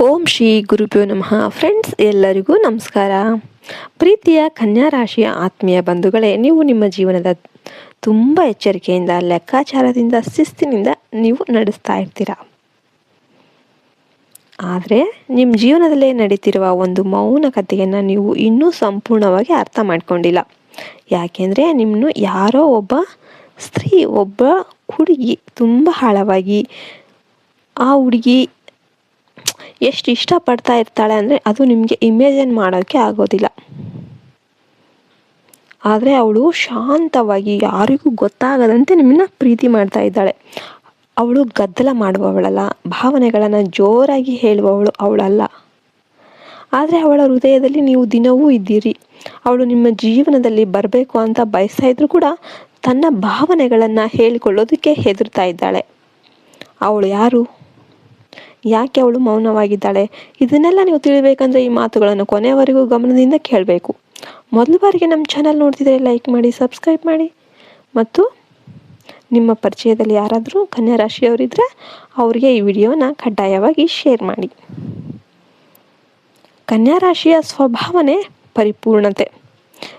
ಓಂ ಶ್ರೀ ಗುರುಭ್ಯೋ ನಮಃ. ಫ್ರೆಂಡ್ಸ್ ಎಲ್ಲರಿಗೂ ನಮಸ್ಕಾರ. ಪ್ರೀತಿಯ ಕನ್ಯಾ ರಾಶಿಯ ಆತ್ಮೀಯ ಬಂಧುಗಳೇ, ನೀವು ನಿಮ್ಮ ಜೀವನದ ತುಂಬ ಎಚ್ಚರಿಕೆಯಿಂದ, ಲೆಕ್ಕಾಚಾರದಿಂದ, ಶಿಸ್ತಿನಿಂದ ನೀವು ನಡೆಸ್ತಾ ಇರ್ತೀರ? ಆದರೆ ನಿಮ್ಮ ಜೀವನದಲ್ಲೇ ನಡೀತಿರುವ ಒಂದು ಮೌನ ಕಥೆಯನ್ನು ನೀವು ಇನ್ನೂ ಸಂಪೂರ್ಣವಾಗಿ ಅರ್ಥ ಮಾಡಿಕೊಂಡಿಲ್ಲ. ಯಾಕೆಂದರೆ ನಿಮ್ಮನ್ನು ಯಾರೋ ಒಬ್ಬ ಸ್ತ್ರೀ, ಒಬ್ಬ ಹುಡುಗಿ, ತುಂಬ ಆಳವಾಗಿ ಆ ಹುಡುಗಿ ಎಷ್ಟು ಇಷ್ಟಪಡ್ತಾ ಇರ್ತಾಳೆ ಅಂದರೆ ಅದು ನಿಮಗೆ ಇಮೇಜಿನ್ ಮಾಡೋಕ್ಕೆ ಆಗೋದಿಲ್ಲ. ಆದರೆ ಅವಳು ಶಾಂತವಾಗಿ ಯಾರಿಗೂ ಗೊತ್ತಾಗದಂತೆ ನಿಮ್ಮನ್ನ ಪ್ರೀತಿ ಮಾಡ್ತಾ ಇದ್ದಾಳೆ. ಅವಳು ಗದ್ದಲ ಮಾಡುವವಳಲ್ಲ, ಭಾವನೆಗಳನ್ನು ಜೋರಾಗಿ ಹೇಳುವವಳು ಅವಳಲ್ಲ. ಆದರೆ ಅವಳ ಹೃದಯದಲ್ಲಿ ನೀವು ದಿನವೂ ಇದ್ದೀರಿ. ಅವಳು ನಿಮ್ಮ ಜೀವನದಲ್ಲಿ ಬರಬೇಕು ಅಂತ ಬಯಸ್ತಾ ಇದ್ರು ಕೂಡ ತನ್ನ ಭಾವನೆಗಳನ್ನು ಹೇಳಿಕೊಳ್ಳೋದಕ್ಕೆ ಹೆದರ್ತಾ ಇದ್ದಾಳೆ. ಅವಳು ಯಾರು? ಯಾಕೆ ಅವಳು ಮೌನವಾಗಿದ್ದಾಳೆ? ಇದನ್ನೆಲ್ಲ ನೀವು ತಿಳಿಬೇಕಂದ್ರೆ ಈ ಮಾತುಗಳನ್ನು ಕೊನೆಯವರೆಗೂ ಗಮನದಿಂದ ಕೇಳಬೇಕು. ಮೊದಲ ಬಾರಿಗೆ ನಮ್ಮ ಚಾನಲ್ ನೋಡ್ತಿದ್ರೆ ಲೈಕ್ ಮಾಡಿ, ಸಬ್ಸ್ಕ್ರೈಬ್ ಮಾಡಿ. ಮತ್ತು ನಿಮ್ಮ ಪರಿಚಯದಲ್ಲಿ ಯಾರಾದರೂ ಕನ್ಯಾ ರಾಶಿಯವರಿದ್ದರೆ ಅವರಿಗೆ ಈ ವಿಡಿಯೋನ ಕಡ್ಡಾಯವಾಗಿ ಶೇರ್ ಮಾಡಿ. ಕನ್ಯಾ ರಾಶಿಯ ಸ್ವಭಾವನೆ ಪರಿಪೂರ್ಣತೆ.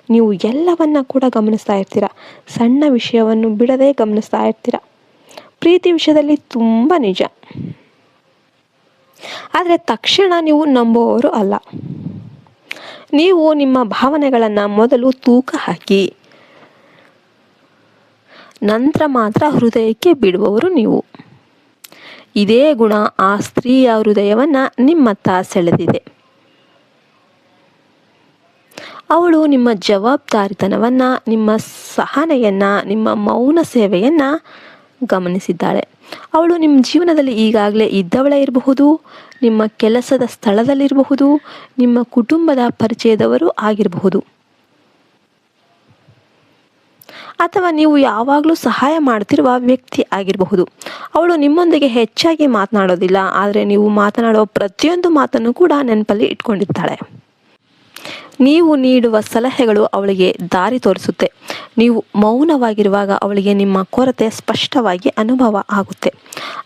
ನೀವು ಎಲ್ಲವನ್ನ ಕೂಡ ಗಮನಿಸ್ತಾ ಇರ್ತೀರ. ಸಣ್ಣ ವಿಷಯವನ್ನು ಬಿಡದೆ ಗಮನಿಸ್ತಾ ಇರ್ತೀರ. ಪ್ರೀತಿ ವಿಷಯದಲ್ಲಿ ತುಂಬ ನಿಜ. ಆದರೆ ತಕ್ಷಣ ನೀವು ನಂಬುವವರು ಅಲ್ಲ. ನೀವು ನಿಮ್ಮ ಭಾವನೆಗಳನ್ನು ಮೊದಲು ತೂಕ ಹಾಕಿ. ನಂತರ ಮಾತ್ರ ಹೃದಯಕ್ಕೆ ಬಿಡುವವರು ನೀವು. ಇದೇ ಗುಣ ಆ ಸ್ತ್ರೀಯ ಹೃದಯವನ್ನು ನಿಮ್ಮತ್ತ ಸೆಳೆದಿದೆ. ಅವಳು ನಿಮ್ಮ ಜವಾಬ್ದಾರಿತನವನ್ನು, ನಿಮ್ಮ ಸಹನೆಯನ್ನು, ನಿಮ್ಮ ಮೌನ ಸೇವೆಯನ್ನು ಗಮನಿಸಿದ್ದಾಳೆ. ಅವಳು ನಿಮ್ಮ ಜೀವನದಲ್ಲಿ ಈಗಾಗಲೇ ಇದ್ದವಳೇ ಇರಬಹುದು, ನಿಮ್ಮ ಕೆಲಸದ ಸ್ಥಳದಲ್ಲಿರಬಹುದು, ನಿಮ್ಮ ಕುಟುಂಬದ ಪರಿಚಯದವರು ಆಗಿರಬಹುದು. ಅಥವಾ ನೀವು ಯಾವಾಗಲೂ ಸಹಾಯ ಮಾಡ್ತಿರುವ ವ್ಯಕ್ತಿ ಆಗಿರಬಹುದು. ಅವಳು ನಿಮ್ಮೊಂದಿಗೆ ಹೆಚ್ಚಾಗಿ ಮಾತನಾಡೋದಿಲ್ಲ, ಆದರೆ ನೀವು ಮಾತನಾಡುವ ಪ್ರತಿಯೊಂದು ಮಾತನ್ನು ಕೂಡ ನೆನಪಲ್ಲಿ ಇಟ್ಕೊಂಡಿರ್ತಾಳೆ. ನೀವು ನೀಡುವ ಸಲಹೆಗಳು ಅವಳಿಗೆ ದಾರಿ ತೋರಿಸುತ್ತೆ. ನೀವು ಮೌನವಾಗಿರುವಾಗ ಅವಳಿಗೆ ನಿಮ್ಮ ಕೊರತೆ ಸ್ಪಷ್ಟವಾಗಿ ಅನುಭವ ಆಗುತ್ತೆ.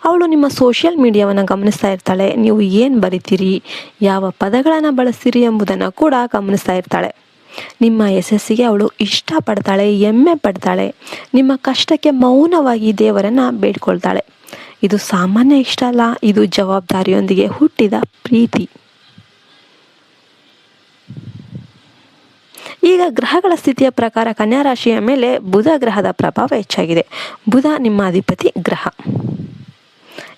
ಅವಳು ನಿಮ್ಮ ಸೋಷಿಯಲ್ ಮೀಡಿಯಾವನ್ನು ಗಮನಿಸ್ತಾ ಇರ್ತಾಳೆ. ನೀವು ಏನು ಬರಿತೀರಿ? ಯಾವ ಪದಗಳನ್ನು ಬಳಸ್ತೀರಿ ಎಂಬುದನ್ನು ಕೂಡ ಗಮನಿಸ್ತಾ ಇರ್ತಾಳೆ. ನಿಮ್ಮ ಯಶಸ್ಸಿಗೆ ಅವಳು ಇಷ್ಟಪಡ್ತಾಳೆ, ಹೆಮ್ಮೆ ಪಡ್ತಾಳೆ. ನಿಮ್ಮ ಕಷ್ಟಕ್ಕೆ ಮೌನವಾಗಿ ದೇವರನ್ನು ಬೇಡ್ಕೊಳ್ತಾಳೆ. ಇದು ಸಾಮಾನ್ಯ ಇಷ್ಟ ಅಲ್ಲ. ಇದು ಜವಾಬ್ದಾರಿಯೊಂದಿಗೆ ಹುಟ್ಟಿದ ಪ್ರೀತಿ. ಈಗ ಗ್ರಹಗಳ ಸ್ಥಿತಿಯ ಪ್ರಕಾರ ಕನ್ಯಾ ರಾಶಿಯ ಮೇಲೆ ಬುಧ ಗ್ರಹದ ಪ್ರಭಾವ ಹೆಚ್ಚಾಗಿದೆ. ಬುಧ ನಿಮ್ಮ ಅಧಿಪತಿ ಗ್ರಹ.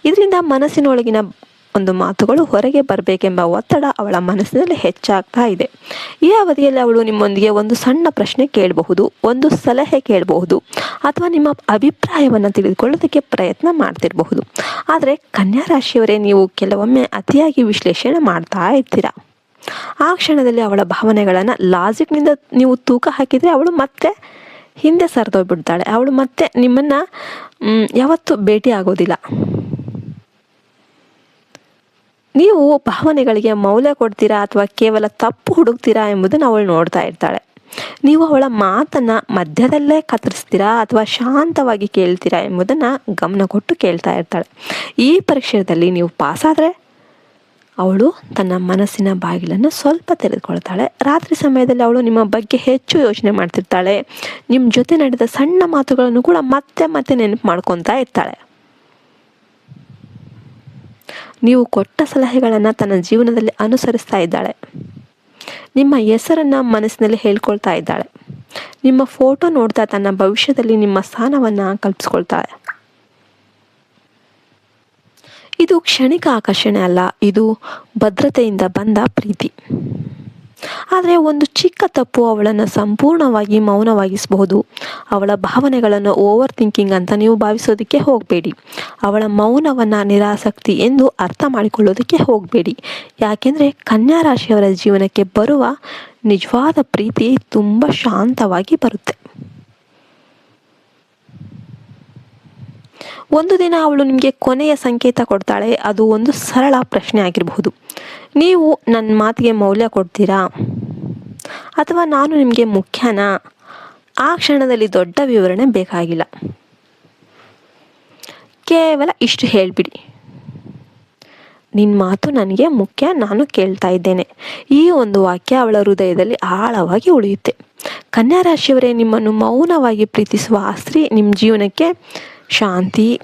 ಇದರಿಂದ ಮನಸ್ಸಿನೊಳಗಿನ ಒಂದು ಮಾತುಗಳು ಹೊರಗೆ ಬರಬೇಕೆಂಬ ಒತ್ತಡ ಅವಳ ಮನಸ್ಸಿನಲ್ಲಿ ಹೆಚ್ಚಾಗ್ತಾ ಇದೆ. ಈ ಅವಧಿಯಲ್ಲಿ ಅವಳು ನಿಮ್ಮೊಂದಿಗೆ ಒಂದು ಸಣ್ಣ ಪ್ರಶ್ನೆ ಕೇಳಬಹುದು, ಒಂದು ಸಲಹೆ ಕೇಳಬಹುದು, ಅಥವಾ ನಿಮ್ಮ ಅಭಿಪ್ರಾಯವನ್ನು ತಿಳಿದುಕೊಳ್ಳೋದಕ್ಕೆ ಪ್ರಯತ್ನ ಮಾಡ್ತಿರಬಹುದು. ಆದರೆ ಕನ್ಯಾ ರಾಶಿಯವರೇ ನೀವು ಕೆಲವೊಮ್ಮೆ ಅತಿಯಾಗಿ ವಿಶ್ಲೇಷಣೆ ಮಾಡ್ತಾ ಇರ್ತೀರಾ? ಆ ಕ್ಷಣದಲ್ಲಿ ಅವಳ ಭಾವನೆಗಳನ್ನು ಲಾಜಿಕ್ನಿಂದ ನೀವು ತೂಕ ಹಾಕಿದರೆ ಅವಳು ಮತ್ತೆ ಹಿಂದೆ ಸರಿದೋಗ್ಬಿಡ್ತಾಳೆ. ಅವಳು ಮತ್ತೆ ನಿಮ್ಮನ್ನು ಯಾವತ್ತೂ ಭೇಟಿ ಆಗೋದಿಲ್ಲ. ನೀವು ಭಾವನೆಗಳಿಗೆ ಮೌಲ್ಯ ಕೊಡ್ತೀರಾ ಅಥವಾ ಕೇವಲ ತಪ್ಪು ಹುಡುಕ್ತೀರಾ ಎಂಬುದನ್ನು ಅವಳು ನೋಡ್ತಾ ಇರ್ತಾಳೆ. ನೀವು ಅವಳ ಮಾತನ್ನು ಮಧ್ಯದಲ್ಲೇ ಕತ್ತರಿಸ್ತೀರಾ ಅಥವಾ ಶಾಂತವಾಗಿ ಕೇಳ್ತೀರಾ ಎಂಬುದನ್ನು ಗಮನ ಕೊಟ್ಟು ಕೇಳ್ತಾ ಇರ್ತಾಳೆ. ಈ ಪರೀಕ್ಷೆಯಲ್ಲಿ ನೀವು ಪಾಸಾದರೆ ಅವಳು ತನ್ನ ಮನಸ್ಸಿನ ಬಾಗಿಲನ್ನು ಸ್ವಲ್ಪ ತೆರೆದುಕೊಳ್ತಾಳೆ. ರಾತ್ರಿ ಸಮಯದಲ್ಲಿ ಅವಳು ನಿಮ್ಮ ಬಗ್ಗೆ ಹೆಚ್ಚು ಯೋಚನೆ ಮಾಡ್ತಿರ್ತಾಳೆ. ನಿಮ್ಮ ಜೊತೆ ನಡೆದ ಸಣ್ಣ ಮಾತುಗಳನ್ನು ಕೂಡ ಮತ್ತೆ ಮತ್ತೆ ನೆನಪು ಮಾಡ್ಕೊತಾ ಇರ್ತಾಳೆ. ನೀವು ಕೊಟ್ಟ ಸಲಹೆಗಳನ್ನು ತನ್ನ ಜೀವನದಲ್ಲಿ ಅನುಸರಿಸ್ತಾ ಇದ್ದಾಳೆ. ನಿಮ್ಮ ಹೆಸರನ್ನು ಮನಸ್ಸಿನಲ್ಲಿ ಹೇಳ್ಕೊಳ್ತಾ ಇದ್ದಾಳೆ. ನಿಮ್ಮ ಫೋಟೋ ನೋಡ್ತಾ ತನ್ನ ಭವಿಷ್ಯದಲ್ಲಿ ನಿಮ್ಮ ಸ್ಥಾನವನ್ನು ಕಲ್ಪಿಸ್ಕೊಳ್ತಾಳೆ. ಇದು ಕ್ಷಣಿಕ ಆಕರ್ಷಣೆ ಅಲ್ಲ, ಇದು ಭದ್ರತೆಯಿಂದ ಬಂದ ಪ್ರೀತಿ. ಆದರೆ ಒಂದು ಚಿಕ್ಕ ತಪ್ಪು ಅವಳನ್ನು ಸಂಪೂರ್ಣವಾಗಿ ಮೌನವಾಗಿಸಬಹುದು. ಅವಳ ಭಾವನೆಗಳನ್ನು ಓವರ್ ಥಿಂಕಿಂಗ್ ಅಂತ ನೀವು ಭಾವಿಸೋದಕ್ಕೆ ಹೋಗಬೇಡಿ. ಅವಳ ಮೌನವನ್ನು ನಿರಾಸಕ್ತಿ ಎಂದು ಅರ್ಥ ಮಾಡಿಕೊಳ್ಳೋದಕ್ಕೆ ಹೋಗಬೇಡಿ. ಯಾಕೆಂದರೆ ಕನ್ಯಾ ರಾಶಿಯವರ ಜೀವನಕ್ಕೆ ಬರುವ ನಿಜವಾದ ಪ್ರೀತಿ ತುಂಬ ಶಾಂತವಾಗಿ ಬರುತ್ತೆ. ಒಂದು ದಿನ ಅವಳು ನಿಮಗೆ ಕೊನೆಯ ಸಂಕೇತ ಕೊಡ್ತಾಳೆ, ಅದು ಒಂದು ಸರಳ ಪ್ರಶ್ನೆ ಆಗಿರಬಹುದು. ನೀವು ನನ್ನ ಮಾತಿಗೆ ಮೌಲ್ಯ ಕೊಡ್ತೀರಾ? ಅಥವಾ ನಾನು ನಿಮಗೆ ಮುಖ್ಯನಾ? ಆ ಕ್ಷಣದಲ್ಲಿ ದೊಡ್ಡ ವಿವರಣೆ ಬೇಕಾಗಿಲ್ಲ. ಕೇವಲ ಇಷ್ಟು ಹೇಳಿಬಿಡಿ. ನಿನ್ನ ಮಾತು ನನಗೆ ಮುಖ್ಯ, ನಾನು ಕೇಳ್ತಾ ಇದ್ದೇನೆ. ಈ ಒಂದು ವಾಕ್ಯ ಅವಳ ಹೃದಯದಲ್ಲಿ ಆಳವಾಗಿ ಉಳಿಯುತ್ತೆ. ಕನ್ಯಾ ರಾಶಿಯವರೇ ನಿಮ್ಮನ್ನು ಮೌನವಾಗಿ ಪ್ರೀತಿಸುವ ಆ ನಿಮ್ಮ ಜೀವನಕ್ಕೆ ಶಾಂತಿ,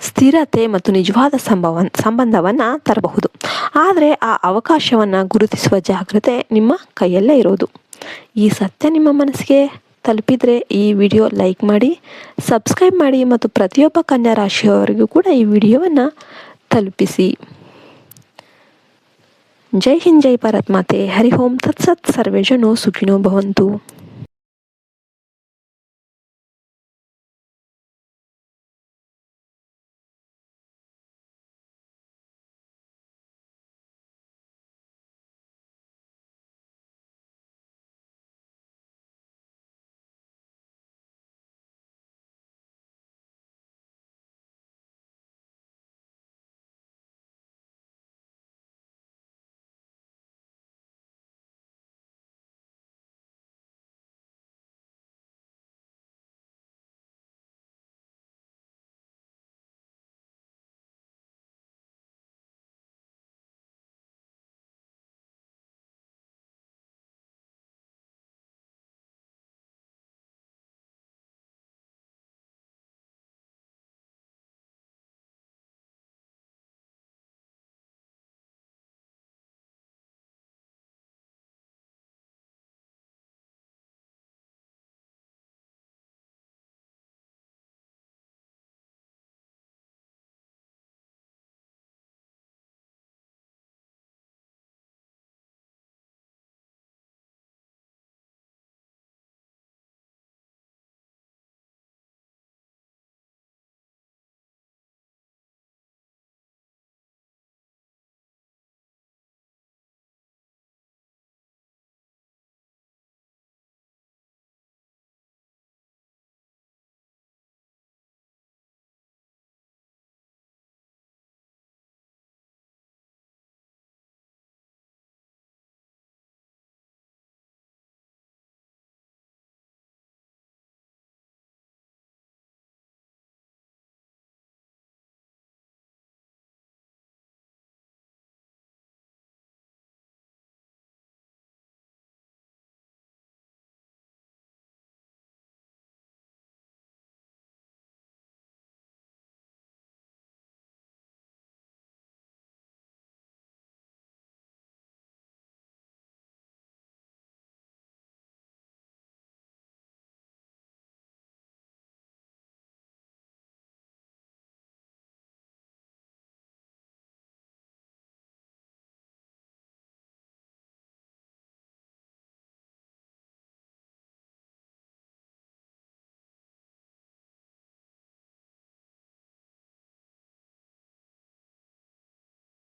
ಸ್ಥಿರತೆ ಮತ್ತು ನಿಜವಾದ ಸಂಭವ ಸಂಬಂಧವನ್ನು ತರಬಹುದು. ಆದರೆ ಆ ಅವಕಾಶವನ್ನು ಗುರುತಿಸುವ ಜಾಗ್ರತೆ ನಿಮ್ಮ ಕೈಯಲ್ಲೇ ಇರೋದು. ಈ ಸತ್ಯ ನಿಮ್ಮ ಮನಸ್ಸಿಗೆ ತಲುಪಿದರೆ ಈ ವಿಡಿಯೋ ಲೈಕ್ ಮಾಡಿ, ಸಬ್ಸ್ಕ್ರೈಬ್ ಮಾಡಿ ಮತ್ತು ಪ್ರತಿಯೊಬ್ಬ ಕನ್ಯಾ ರಾಶಿಯವರಿಗೂ ಕೂಡ ಈ ವಿಡಿಯೋವನ್ನು ತಲುಪಿಸಿ. ಜೈ ಹಿಂದ್, ಜೈ ಭಾರತ್ ಮಾತೆ. ಹರಿ ಓಂ. ತತ್ಸತ್. ಸರ್ವೇ ಜನೋ ಸುಖಿನೋ ಭವಂತು.